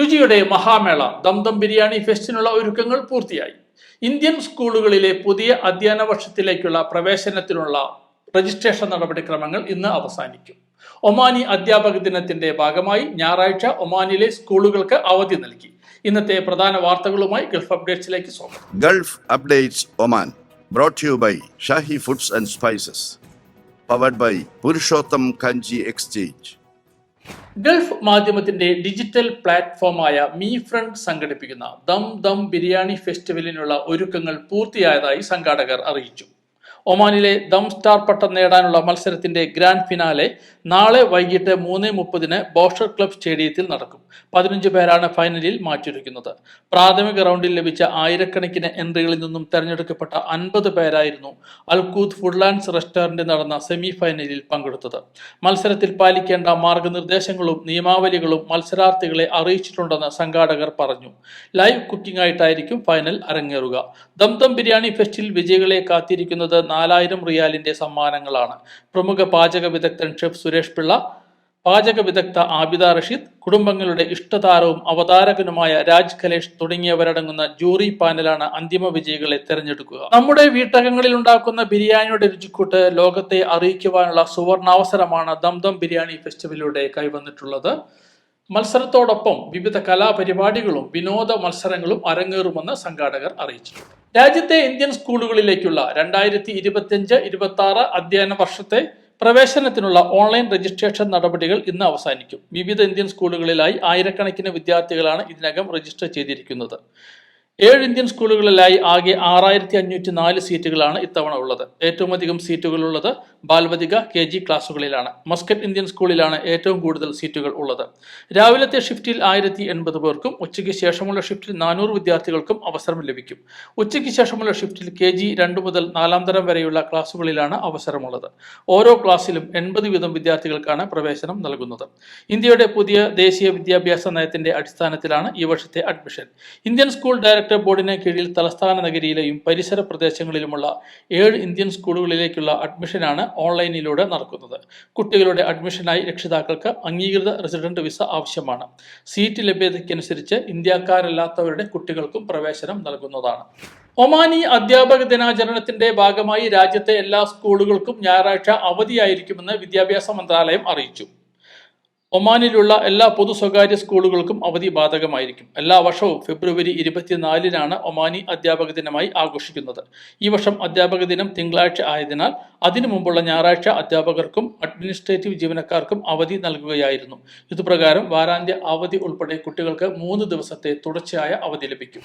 രുചിയുടെ മഹാമേള ദംദം ബിരിയാണി ഫെസ്റ്റിനുള്ള ഒരുക്കങ്ങൾ പൂർത്തിയായി. ഇന്ത്യൻ സ്കൂളുകളിലെ പുതിയ അധ്യയന വർഷത്തിലേക്കുള്ള പ്രവേശനത്തിനുള്ള രജിസ്ട്രേഷൻ നടപടിക്രമങ്ങൾ ഇന്ന് അവസാനിക്കും. ഒമാനി അധ്യാപക ദിനത്തിന്റെ ഭാഗമായി ഞായറാഴ്ച ഒമാനിലെ സ്കൂളുകൾക്ക് അവധി നൽകി. ഇന്നത്തെ പ്രധാന വാർത്തകളുമായി ഗൾഫ് അപ്ഡേറ്റ്സിലേക്ക് സ്വാഗതം. Gulf updates Oman brought to by by foods and spices powered by Purushottam Kanji exchange. Gulf മാധ്യമത്തിന്റെ ഡിജിറ്റൽ പ്ലാറ്റ്ഫോമായ മീ ഫ്രണ്ട് സംഘടിപ്പിക്കുന്ന ദം ദം ബിരിയാണി ഫെസ്റ്റിവലിനുള്ള ഒരുക്കങ്ങൾ പൂർത്തിയായതായി സംഘാടകർ അറിയിച്ചു. ഒമാനിലെ ദം സ്റ്റാർ പട്ടം നേടാനുള്ള മത്സരത്തിന്റെ ഗ്രാൻഡ് ഫിനാലെ നാളെ വൈകിട്ട് മൂന്ന് മുപ്പതിന് ബോഷർ ക്ലബ് സ്റ്റേഡിയത്തിൽ നടക്കും. പതിനഞ്ച് പേരാണ് ഫൈനലിൽ മാറ്റിയിരിക്കുന്നത്. പ്രാഥമിക റൗണ്ടിൽ ലഭിച്ച ആയിരക്കണക്കിന് എൻട്രികളിൽ നിന്നും തെരഞ്ഞെടുക്കപ്പെട്ട അൻപത് പേരായിരുന്നു അൽകൂത്ത് ഫുഡ്ലാൻഡ്സ് റെസ്റ്റോറന്റ് നടന്ന സെമി ഫൈനലിൽ പങ്കെടുത്തത്. മത്സരത്തിൽ പാലിക്കേണ്ട മാർഗനിർദ്ദേശങ്ങളും നിയമാവലികളും മത്സരാർത്ഥികളെ അറിയിച്ചിട്ടുണ്ടെന്ന് സംഘാടകർ പറഞ്ഞു. ലൈവ് കുക്കിംഗ് ആയിട്ടായിരിക്കും ഫൈനൽ അരങ്ങേറുക. ദംദം ബിരിയാണി ഫെസ്റ്റിൽ വിജയികളെ കാത്തിരിക്കുന്നത് നാലായിരം റിയാലിന്റെ സമ്മാനങ്ങളാണ്. പ്രമുഖ പാചക വിദഗ്ധൻ ഷെഫ് സുരേഷ് പിള്ള പാചക വിദഗ്ധ ആബിദ റഷീദ് കുടുംബങ്ങളുടെ ഇഷ്ടതാരവും അവതാരകനുമായ രാജ് ഖലേഷ് തുടങ്ങിയവരടങ്ങുന്ന ജൂറി പാനലാണ് അന്തിമ വിജയികളെ തെരഞ്ഞെടുക്കുക. നമ്മുടെ വീട്ടകങ്ങളിൽ ഉണ്ടാക്കുന്ന ബിരിയാണിയുടെ രുചിക്കൂട്ട് ലോകത്തെ അറിയിക്കുവാനുള്ള സുവർണാവസരമാണ് ദംദം ബിരിയാണി ഫെസ്റ്റിവലിലൂടെ കൈവന്നിട്ടുള്ളത്. മത്സരത്തോടൊപ്പം വിവിധ കലാപരിപാടികളും വിനോദ മത്സരങ്ങളും അരങ്ങേറുമെന്ന് സംഘാടകർ അറിയിച്ചു രാജ്യത്തെ ഇന്ത്യൻ സ്കൂളുകളിലേക്കുള്ള രണ്ടായിരത്തി ഇരുപത്തിയഞ്ച് ഇരുപത്തി ആറ് അധ്യയന വർഷത്തെ പ്രവേശനത്തിനുള്ള ഓൺലൈൻ രജിസ്ട്രേഷൻ നടപടികൾ ഇന്ന് അവസാനിക്കും. വിവിധ ഇന്ത്യൻ സ്കൂളുകളിലായി ആയിരക്കണക്കിന് വിദ്യാർത്ഥികളാണ് ഇതിനകം രജിസ്റ്റർ ചെയ്തിരിക്കുന്നത്. ഏഴ് ഇന്ത്യൻ സ്കൂളുകളിലായി ആകെ ആറായിരത്തി അഞ്ഞൂറ്റി നാല് സീറ്റുകളാണ് ഇത്തവണ ഉള്ളത്. ഏറ്റവും അധികം സീറ്റുകളുള്ളത് ബാൽവതിക കെ ജി ക്ലാസ്സുകളിലാണ് മസ്കറ്റ് ഇന്ത്യൻ സ്കൂളിലാണ് ഏറ്റവും കൂടുതൽ സീറ്റുകൾ ഉള്ളത്. രാവിലത്തെ ഷിഫ്റ്റിൽ ആയിരത്തി എൺപത് പേർക്കും ഉച്ചയ്ക്ക് ശേഷമുള്ള ഷിഫ്റ്റിൽ നാനൂറ് വിദ്യാർത്ഥികൾക്കും അവസരം ലഭിക്കും. ഉച്ചയ്ക്ക് ശേഷമുള്ള ഷിഫ്റ്റിൽ കെ ജി രണ്ട് മുതൽ നാലാം തരം വരെയുള്ള ക്ലാസ്സുകളിലാണ് അവസരമുള്ളത്. ഓരോ ക്ലാസ്സിലും എൺപത് വീതം വിദ്യാർത്ഥികൾക്കാണ് പ്രവേശനം നൽകുന്നത്. ഇന്ത്യയുടെ പുതിയ ദേശീയ വിദ്യാഭ്യാസ നയത്തിന്റെ അടിസ്ഥാനത്തിലാണ് ഈ വർഷത്തെ അഡ്മിഷൻ. ഇന്ത്യൻ സ്കൂൾ ഡയറക്ടർ ബോർഡിന് കീഴിൽ തലസ്ഥാന നഗരിയിലെയും പരിസര പ്രദേശങ്ങളിലുമുള്ള ഏഴ് ഇന്ത്യൻ സ്കൂളുകളിലേക്കുള്ള അഡ്മിഷനാണ് ഓൺലൈനിലൂടെ നടക്കുന്നത്. കുട്ടികളുടെ അഡ്മിഷനായി രക്ഷിതാക്കൾക്ക് അംഗീകൃത റെസിഡന്റ് വിസ ആവശ്യമാണ്. സീറ്റ് ലഭ്യതയ്ക്കനുസരിച്ച് ഇന്ത്യക്കാരല്ലാത്തവരുടെ കുട്ടികൾക്കും പ്രവേശനം നൽകുന്നതാണ്. ഒമാനി അധ്യാപക ദിനാചരണത്തിന്റെ ഭാഗമായി രാജ്യത്തെ എല്ലാ സ്കൂളുകൾക്കും ഞായറാഴ്ച അവധിയായിരിക്കുമെന്ന് വിദ്യാഭ്യാസ മന്ത്രാലയം അറിയിച്ചു. ഒമാനിലുള്ള എല്ലാ പൊതു സ്വകാര്യ സ്കൂളുകൾക്കും അവധി ബാധകമായിരിക്കും. എല്ലാ വർഷവും ഫെബ്രുവരി ഇരുപത്തിനാലിനാണ് ഒമാനി അധ്യാപക ദിനമായി ആഘോഷിക്കുന്നത്. ഈ വർഷം അധ്യാപക ദിനം തിങ്കളാഴ്ച ആയതിനാൽ അതിനു മുമ്പുള്ള ഞായറാഴ്ച അധ്യാപകർക്കും അഡ്മിനിസ്ട്രേറ്റീവ് ജീവനക്കാർക്കും അവധി നൽകുകയായിരുന്നു. ഇതുപ്രകാരം വാരാന്ത്യ അവധി ഉൾപ്പെടെ കുട്ടികൾക്ക് മൂന്ന് ദിവസത്തെ തുടർച്ചയായ അവധി ലഭിക്കും.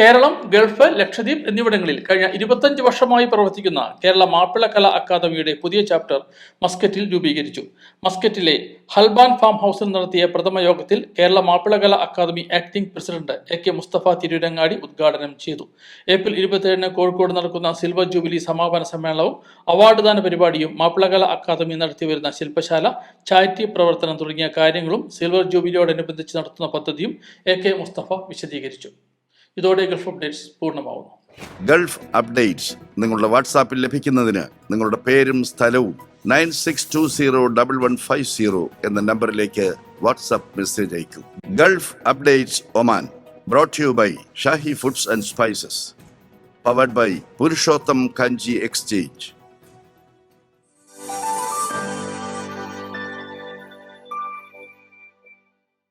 കേരളം ഗൾഫ് ലക്ഷദ്വീപ് എന്നിവിടങ്ങളിൽ കഴിഞ്ഞ ഇരുപത്തഞ്ച് വർഷമായി പ്രവർത്തിക്കുന്ന കേരള മാപ്പിള കല അക്കാദമിയുടെ പുതിയ ചാപ്റ്റർ മസ്കറ്റിൽ രൂപീകരിച്ചു. മസ്കറ്റിലെ ഹൽബാൻ ഫാം ഹൗസിൽ നടത്തിയ പ്രഥമ യോഗത്തിൽ Kerala Mappila Kala academy acting president A K Mustafa Tirurangadi ഉദ്ഘാടനം ചെയ്തു. ഏപ്രിൽ ഇരുപത്തിയേഴിന് കോഴിക്കോട് നടക്കുന്ന സിൽവർ ജൂബിലി സമാപന സമ്മേളനവും അവാർഡ് ദാന പരിപാടിയും മാപ്പിളകല അക്കാദമി നടത്തിവരുന്ന ശില്പശാല ചാരിറ്റി പ്രവർത്തനം തുടങ്ങിയ കാര്യങ്ങളും സിൽവർ ജൂബിലിയോടനുബന്ധിച്ച് നടത്തുന്ന പദ്ധതിയും എ കെ മുസ്തഫ വിശദീകരിച്ചു. ഇതോടെ ഗൾഫ് അപ്ഡേറ്റ്സ് പൂർണമാവുന്നു. ഗൾഫ് അപ്ഡേറ്റ്സ് നിങ്ങളുടെ വാട്സാപ്പിൽ ലഭിക്കുന്നതിന് നിങ്ങളുടെ പേരും സ്ഥലവും nine six two zero double one five zero എന്ന നമ്പറിലേക്ക് വാട്സാപ്പ് മെസ്സേജ് അയക്കും. Gulf updates Oman brought you by Shahi foods and spices powered by Purushottam Kanji exchange